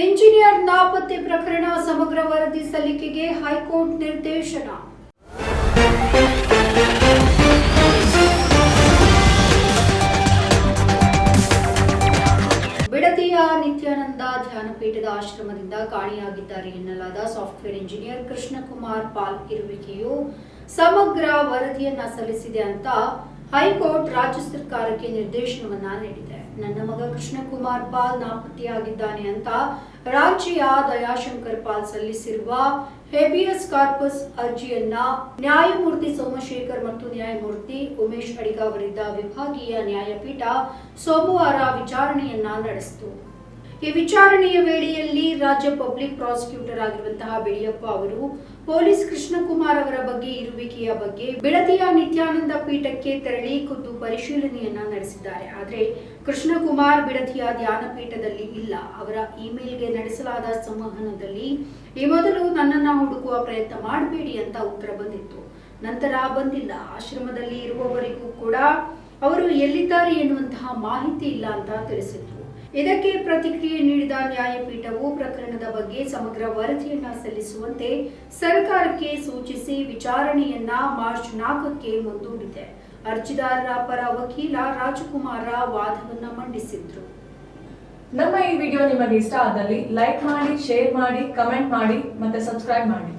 Engineer ನಾಪತ್ತೆ ಪ್ರಕರಣ ಸಮಗ್ರ ವರದಿ ಸಲ್ಲಿಕೆಗೆ ಹೈಕೋರ್ಟ್ ನಿರ್ದೇಶನ. ಬಿಡದಿಯ ನಿತ್ಯಾನಂದ ಧ್ಯಾನಪೀಠದ ಆಶ್ರಮದಿಂದ ಕಾಣೆಯಾಗಿದ್ದಾರೆ ಎನ್ನಲಾದ ಸಾಫ್ಟ್ವೇರ್ ಇಂಜಿನಿಯರ್ ಕೃಷ್ಣಕುಮಾರ್ ಪಾಲ್ ಇರುವಿಕೆಯು ಸಮಗ್ರ ವರದಿಯನ್ನ ಸಲ್ಲಿಸಿದೆ ಅಂತ ಹೈಕೋರ್ಟ್ ರಾಜ್ಯ ಸರ್ಕಾರಕ್ಕೆ ನಿರ್ದೇಶನವನ್ನ ನೀಡಿದೆ. ನನ್ನ ಮಗ ಕೃಷ್ಣಕುಮಾರ್ ಪಾಲ್ ನಾಪತ್ತೆಯಾಗಿದ್ದಾನೆ ಅಂತ ರಾಜ್ಯ ದಯಾಶಂಕರ್ ಪಾಲ್ ಸಲ್ಲಿಸಿರುವ ಹೇಬಿಯಸ್ ಕಾರ್ಪಸ್ ಅರ್ಜಿಯನ್ನ ನ್ಯಾಯಮೂರ್ತಿ ಸೋಮಶೇಖರ್ ಮತ್ತು ನ್ಯಾಯಮೂರ್ತಿ ಉಮೇಶ್ ಅಡಿಗ ಅವರಿದ್ದ ವಿಭಾಗೀಯ ನ್ಯಾಯಪೀಠ ಸೋಮವಾರ ವಿಚಾರಣೆಯನ್ನ ನಡೆಸಿತು. ಈ ವಿಚಾರಣೆಯ ವೇಳೆಯಲ್ಲಿ ರಾಜ್ಯ ಪಬ್ಲಿಕ್ ಪ್ರಾಸಿಕ್ಯೂಟರ್ ಆಗಿರುವಂತಹ ಬೆಳಿಯಪ್ಪ ಅವರು, ಪೊಲೀಸ್ ಕೃಷ್ಣಕುಮಾರ್ ಅವರ ಬಗ್ಗೆ ಇರುವಿಕೆಯ ಬಗ್ಗೆ ಬಿಡದಿಯ ನಿತ್ಯಾನಂದ ಪೀಠಕ್ಕೆ ತೆರಳಿ ಖುದ್ದು ಪರಿಶೀಲನೆಯನ್ನ ನಡೆಸಿದ್ದಾರೆ. ಆದರೆ ಕೃಷ್ಣಕುಮಾರ್ ಬಿಡದಿಯ ಧ್ಯಾನ ಪೀಠದಲ್ಲಿ ಇಲ್ಲ. ಅವರ ಇಮೇಲ್ಗೆ ನಡೆಸಲಾದ ಸಂವಹನದಲ್ಲಿ, ಈ ಮೊದಲು ನನ್ನನ್ನ ಹುಡುಕುವ ಪ್ರಯತ್ನ ಮಾಡಬೇಡಿ ಅಂತ ಉತ್ತರ ಬಂದಿತ್ತು. ನಂತರ ಬಂದಿಲ್ಲ. ಆಶ್ರಮದಲ್ಲಿ ಇರುವವರಿಗೂ ಕೂಡ ಅವರು ಎಲ್ಲಿದ್ದಾರೆ ಎನ್ನುವಂತಹ ಮಾಹಿತಿ ಇಲ್ಲ ಅಂತ ತಿಳಿಸಿದ್ರು. ಇದಕ್ಕೆ ಪ್ರತಿಕ್ರಿಯೆ ನೀಡಿದ ನ್ಯಾಯಪೀಠವು ಪ್ರಕರಣದ ಬಗ್ಗೆ ಸಮಗ್ರ ವರದಿಯನ್ನ ಸಲ್ಲಿಸುವಂತೆ ಸರ್ಕಾರಕ್ಕೆ ಸೂಚಿಸಿ ವಿಚಾರಣೆಯನ್ನ ಮಾರ್ಚ್ ನಾಲ್ಕಕ್ಕೆ ಮುಂದೂಡಿದೆ. ಅರ್ಜಿದಾರರ ಪರ ವಕೀಲ ರಾಜಕುಮಾರ ವಾದವನ್ನ ಮಂಡಿಸಿದ್ರು. ನಮ್ಮ ಈ ವಿಡಿಯೋ ನಿಮಗೆ ಇಷ್ಟ ಆದಲ್ಲಿ ಲೈಕ್ ಮಾಡಿ, ಶೇರ್ ಮಾಡಿ, ಕಮೆಂಟ್ ಮಾಡಿ ಮತ್ತೆ ಸಬ್ಸ್ಕ್ರೈಬ್ ಮಾಡಿ.